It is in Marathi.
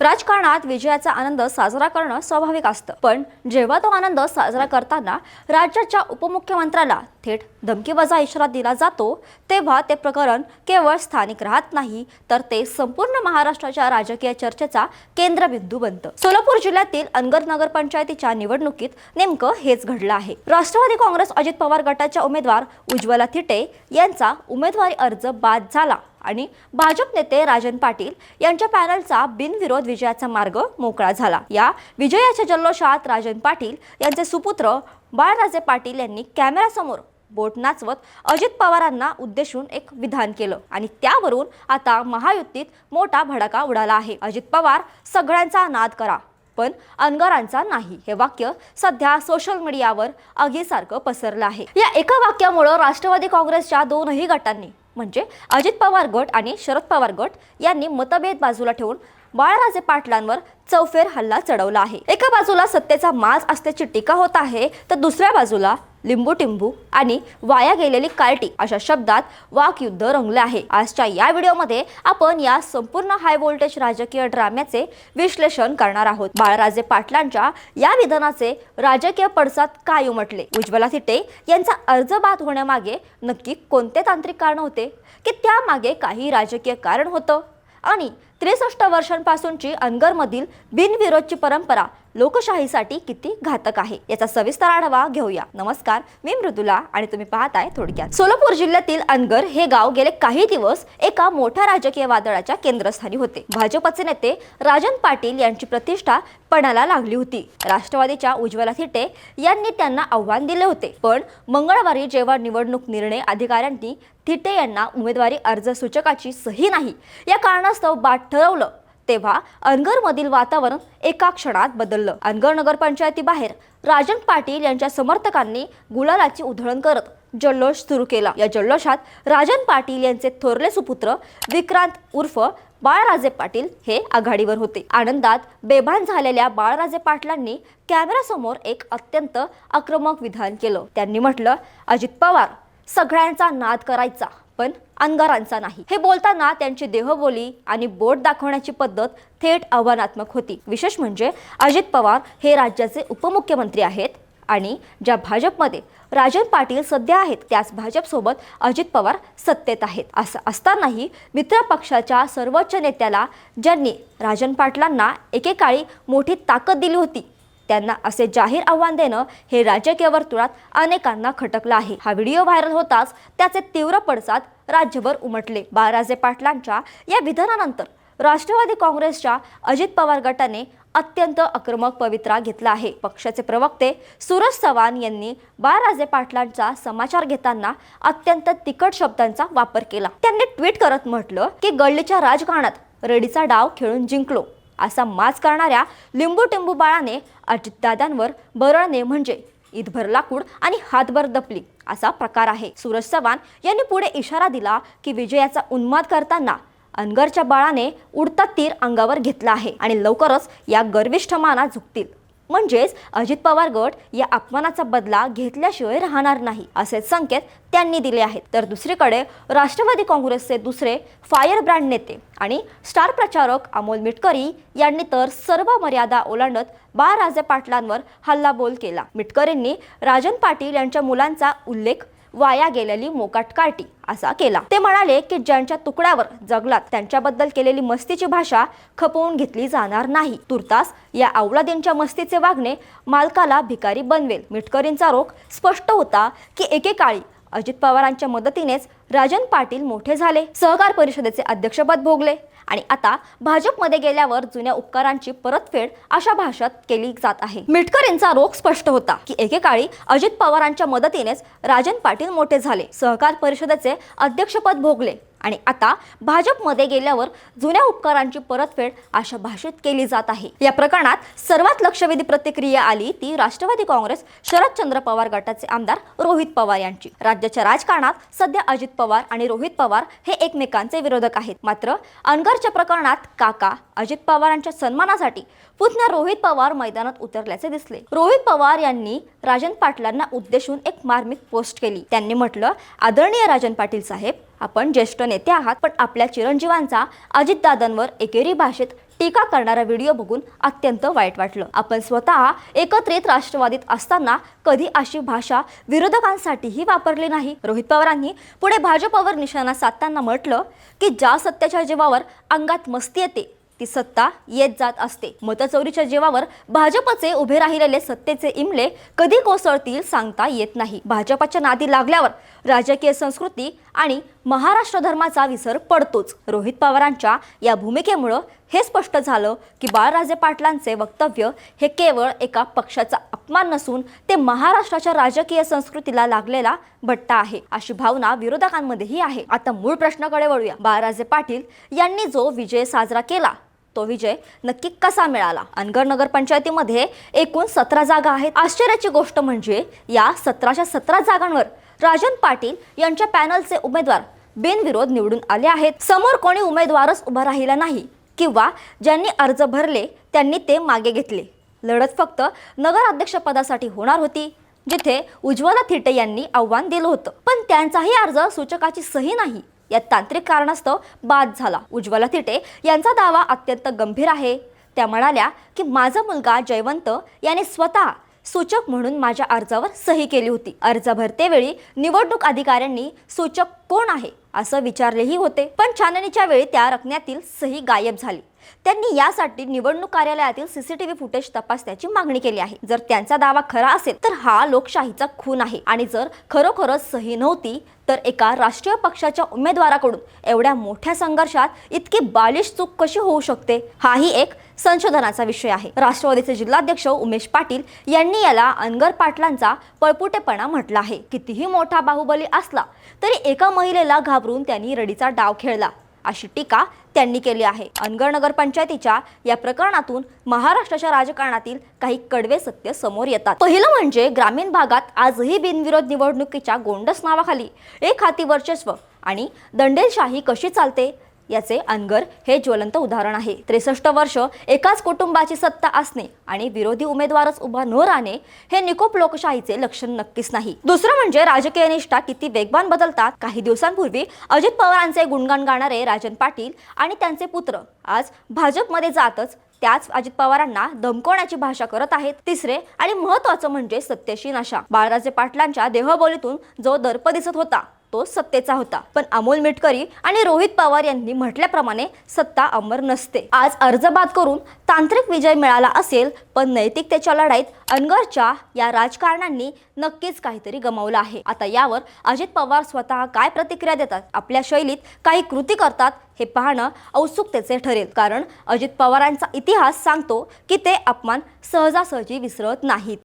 राजकारणात विजयाचा आनंद साजरा करणं स्वाभाविक असतं. पण जेव्हा तो आनंद साजरा करताना राज्याच्या उपमुख्यमंत्र्याला थेट धमकीवजा इशारा दिला जातो तेव्हा ते प्रकरण केवळ स्थानिक राहत नाही तर ते संपूर्ण महाराष्ट्राच्या राजकीय चर्चेचा केंद्रबिंदू बनतं. सोलापूर जिल्ह्यातील अनगर नगरपंचायतीच्या निवडणुकीत नेमकं हेच घडलं आहे. राष्ट्रवादी काँग्रेस अजित पवार गटाच्या उमेदवार उज्ज्वला थिटे यांचा उमेदवारी अर्ज बाद झाला. आणि भाजप नेते राजन पाटील यांच्या पॅनलचा बिनविरोध विजयाचा मार्ग मोकळा झाला. या विजयाच्या जल्लोषात राजन पाटील यांचे सुपुत्र बाळराजे पाटील यांनी कॅमेऱ्यासमोर बोट नाचवत अजित पवारांना उद्देशून एक विधान केलं आणि त्यावरून आता महायुतीत मोठा भडका उडाला आहे. अजित पवार सगळ्यांचा नाद करा पण अनगरांचा नाही. हे वाक्य सध्या सोशल मीडियावर आगीसारखं पसरलं आहे. या एका वाक्यामुळं राष्ट्रवादी काँग्रेसच्या दोनही गटांनी म्हणजे अजित पवार गट आणि शरद पवार गट यांनी मतभेद बाजूला ठेवून बाळराजे पाटलांवर चौफेर हल्ला चढवला आहे. एका बाजूला सत्तेचा माज असल्याची टीका होत आहे तर दुसऱ्या बाजूला लिंबूटिंबू आणि वाया गेलेली कार्टी अशा शब्दात वाकयुद्ध रंगले आहे. आजच्या या व्हिडिओमध्ये आपण या संपूर्ण हाय व्होल्टेज राजकीय ड्राम्याचे विश्लेषण करणार आहोत. बाळराजे पाटलांच्या या विधानाचे राजकीय पडसाद काय उमटले? उज्ज्वला थिटे यांचा अर्ज बाद होण्यामागे नक्की कोणते तांत्रिक कारण होते? की त्यामागे काही राजकीय कारण होतं? आणि त्रेसष्ट वर्षांपासूनची अनगरमधील बिनविरोधची परंपरा लोकशाहीसाठी किती घातक आहे? याचा सविस्तर आढावा घेऊया. नमस्कार मी मृदुला आणि तुम्ही पाहताय थोडक्यात. सोलापूर जिल्ह्यातील अनगर हे गाव गेले काही दिवस एका मोठ्या राजकीय वादळाच्या केंद्रस्थानी होते. भाजपचे नेते राजन पाटील यांची प्रतिष्ठा पणाला लागली होती. राष्ट्रवादीच्या उज्ज्वला थिटे यांनी त्यांना आव्हान दिले होते. पण मंगळवारी जेव्हा निवडणूक निर्णय अधिकाऱ्यांनी थिटे यांना उमेदवारी अर्ज सूचकाची सही नाही या कारणास्तव बाद ठरवलं. तेव्हा अनगरमधील वातावरण एका क्षणात बदललं. अनगर नगरपंचायतीबाहेर राजन पाटील यांच्या समर्थकांनी गुलालाची उधळण करत जल्लोष सुरू केला. या जल्लोषात राजन पाटील यांचे थोरले सुपुत्र विक्रांत उर्फ बाळराजे पाटील हे आघाडीवर होते. आनंदात बेभान झालेल्या बाळराजे पाटलांनी कॅमेरासमोर एक अत्यंत आक्रमक विधान केलं. त्यांनी म्हटलं अजित पवार सगळ्यांचा नाद करायचा. पण अंगारांचा नाही. हे बोलताना त्यांची देहबोली आणि बोट दाखवण्याची पद्धत थेट आव्हानात्मक होती. विशेष म्हणजे अजित पवार हे राज्याचे उपमुख्यमंत्री आहेत आणि ज्या भाजपमध्ये राजन पाटील सध्या आहेत त्याच भाजपसोबत अजित पवार सत्तेत आहेत. असं असतानाही मित्र पक्षाच्या सर्वोच्च नेत्याला ज्यांनी राजन पाटलांना एकेकाळी मोठी ताकद दिली होती त्यांना असे जाहीर आव्हान देणं हे राजकीय वर्तुळात अनेकांना खटकलं आहे. हा व्हिडिओ व्हायरल होताच त्याचे तीव्र पडसाद राज्यभर उमटले. बाळराजे पाटलांच्या या विधानानंतर राष्ट्रवादी काँग्रेसच्या अजित पवार गटाने अत्यंत आक्रमक पवित्रा घेतला आहे. पक्षाचे प्रवक्ते सूरज चव्हाण यांनी बाळराजे पाटलांचा समाचार घेताना अत्यंत तिखट शब्दांचा वापर केला. त्यांनी ट्विट करत म्हटलं की गल्लीच्या राजकारणात रेडीचा डाव खेळून जिंकलो. असा माज करणाऱ्या लिंबू टिंबू बाळाने अजितदादांवर बरळणे म्हणजे ईदभर लाकूड आणि हातभर दपली असा प्रकार आहे. सूरज चव्हाण यांनी पुढे इशारा दिला की विजयाचा उन्माद करताना अनगरच्या बाळाने उडता तीर अंगावर घेतला आहे आणि लवकरच या गर्विष्ठ माना झुकतील. म्हणजेच अजित पवार गट या अपमानाचा बदला घेतल्याशिवाय राहणार नाही असे संकेत त्यांनी दिले आहेत. तर दुसरीकडे राष्ट्रवादी काँग्रेसचे दुसरे फायर ब्रँड नेते आणि स्टार प्रचारक अमोल मिटकरी यांनी तर सर्व मर्यादा ओलांडत बाळराजे पाटलांवर हल्लाबोल केला. मिटकरींनी राजन पाटील यांच्या मुलांचा उल्लेख वाया गेलेली मोकाट कार्टी असा केला. ते म्हणाले की ज्यांच्या तुकड्यावर जगलात त्यांच्याबद्दल केलेली मस्तीची भाषा खपवून घेतली जाणार नाही. तुर्तास या अवलादींच्या मस्तीचे वागणे मालकाला भिकारी बनवेल. मिटकरींचा रोख स्पष्ट होता की एकेकाळी अजित पवारांच्या मदतीनेच राजन पाटील मोठे झाले. सहकार परिषदेचे अध्यक्षपद भोगले. आणि आता भाजपमध्ये गेल्यावर जुन्या उपकारांची परतफेड अशा भाषात केली जात आहे. मिटकर यांचा रोख स्पष्ट होता की एकेकाळी अजित पवारांच्या मदतीनेच राजन पाटील मोठे झाले. सहकार परिषदेचे अध्यक्षपद भोगले. आणि आता भाजपमध्ये गेल्यावर जुन्या उपकारांची परतफेड अशा भाषेत केली जात आहे. या प्रकरणात सर्वात लक्षवेधी प्रतिक्रिया आली ती राष्ट्रवादी काँग्रेस शरदचंद्र पवार गटाचे आमदार रोहित पवार यांची. राज्याच्या राजकारणात सध्या अजित पवार आणि रोहित पवार हे एकमेकांचे विरोधक आहेत. मात्र अनगरच्या प्रकरणात काका अजित पवारांच्या सन्मानासाठी पुन्हा रोहित पवार मैदानात उतरल्याचे दिसले. रोहित पवार यांनी राजन पाटलांना उद्देशून एक मार्मिक पोस्ट केली. त्यांनी म्हटलं आदरणीय राजन पाटील साहेब आपण ज्येष्ठ नेते आहात पण आपल्या चिरंजीवांचा अजितदादांवर एकेरी भाषेत टीका करणारा व्हिडिओ बघून अत्यंत वाईट वाटलं. आपण स्वतः एकत्रित राष्ट्रवादीत असताना कधी अशी भाषा विरोधकांसाठीही वापरली नाही. रोहित पवारांनी पुढे भाजपवर निशाणा साधताना म्हटलं की ज्या सत्याच्या जीवावर अंगात मस्ती येते ती सत्ता येत जात असते. मतचोरीच्या जीवावर भाजपचे उभे राहिलेले सत्तेचे इमले कधी कोसळतील सांगता येत नाही. भाजपच्या नादी लागल्यावर राजकीय संस्कृती आणि महाराष्ट्र धर्माचा विसर पडतोच. रोहित पवारांच्या या भूमिकेमुळं हे स्पष्ट झालं की बाळराजे पाटलांचे वक्तव्य हे केवळ एका पक्षाचा अपमान नसून ते महाराष्ट्राच्या राजकीय संस्कृतीला लागलेला भट्टा आहे. अशी भावना विरोधकांमध्येही आहे. आता मूळ प्रश्नाकडे वळूया. बाळराजे पाटील यांनी जो विजय साजरा केला तो विजय नक्की कसा मिळाला? अनगर नगर पंचायतीमध्ये एकूण सतरा जागा आहेत. आश्चर्याची गोष्ट म्हणजे या सतराच्या सतरा जागांवर राजन पाटील यांच्या पॅनलचे उमेदवार बिनविरोध निवडून आले आहेत. समोर कोणी उमेदवारच उभा राहिला नाही किंवा ज्यांनी अर्ज भरले त्यांनी ते मागे घेतले. लढत फक्त नगराध्यक्षपदासाठी होणार होती जिथे उज्ज्वला थिटे यांनी आव्हान दिलं होतं. पण त्यांचाही अर्ज सूचकाची सही नाही. या तांत्रिक कारणास्तव बाद झाला. उज्ज्वला थिटे यांचा दावा अत्यंत गंभीर आहे. त्या म्हणाल्या की माझा मुलगा जयवंत याने स्वतः सूचक म्हणून माझ्या अर्जावर सही केली होती. अर्ज भरतेवेळी निवडणूक अधिकाऱ्यांनी सूचक कोण आहे असं विचारलेही होते. पण छाननीच्या वेळी त्या रकण्यातील सही गायब झाली. त्यांनी यासाठी निवडणूक कार्यालयातील सीसीटीव्ही फुटेज तपासण्याची मागणी केली आहे. जर त्यांचा दावा खरा असेल तर हा लोकशाहीचा खून आहे. आणि जर खरोखरच सही नव्हती तर एका राष्ट्रीय पक्षाच्या उमेदवाराकडून एवढ्या मोठ्या संघर्षात इतकी बालिश चूक कशी होऊ शकते? हाही एक संशोधनाचा विषय आहे. राष्ट्रवादीचे जिल्हाध्यक्ष उमेश पाटील यांनी याला अनगर पाटलांचा पळपुटेपणा म्हटला आहे. कितीही मोठा बाहुबली असला तरी एका महिलेला घाबरून त्यांनी रडीचा डाव खेळला. अशी टीका त्यांनी केली आहे. अनगर नगर पंचायतीच्या या प्रकरणातून महाराष्ट्राच्या राजकारणातील काही कडवे सत्य समोर येतात. पहिलं म्हणजे ग्रामीण भागात आजही बिनविरोध निवडणुकीच्या गोंडस नावाखाली एक हाती वर्चस्व आणि दंडेलशाही कशी चालते? याचे अनगर हे ज्वलंत उदाहरण आहे. त्रेसष्ट वर्ष एकाच कुटुंबाची सत्ता असणे आणि विरोधी उमेदवारच उभा न राहणे हे निकोप लोकशाहीचे लक्षण नक्कीच नाही. दुसरं म्हणजे राजकीय निष्ठा किती वेगवान बदलतात. काही दिवसांपूर्वी अजित पवारांचे गुणगान गाणारे राजन पाटील आणि त्यांचे पुत्र आज भाजपमध्ये जातच त्याच अजित पवारांना धमकवण्याची भाषा करत आहेत. तिसरे आणि महत्वाचं म्हणजे सत्तेशी नशा बाळराजे पाटलांच्या देहबोलीतून जो दर्प दिसत होता तो सत्तेचा होता. पण अमोल मिटकरी आणि रोहित पवार यांनी म्हटल्याप्रमाणे सत्ता अमर नसते. आज अर्ज बाद करून तांत्रिक विजय मिळाला असेल पण नैतिकतेच्या लढाईत अनगरच्या या राजकारण्यांनी नक्कीच काहीतरी गमावलं आहे. आता यावर अजित पवार स्वतः काय प्रतिक्रिया देतात आपल्या शैलीत काही कृती करतात हे पाहणं औत्सुकतेचे ठरेल. कारण अजित पवारांचा इतिहास सांगतो की ते अपमान सहजासहजी विसरत नाहीत.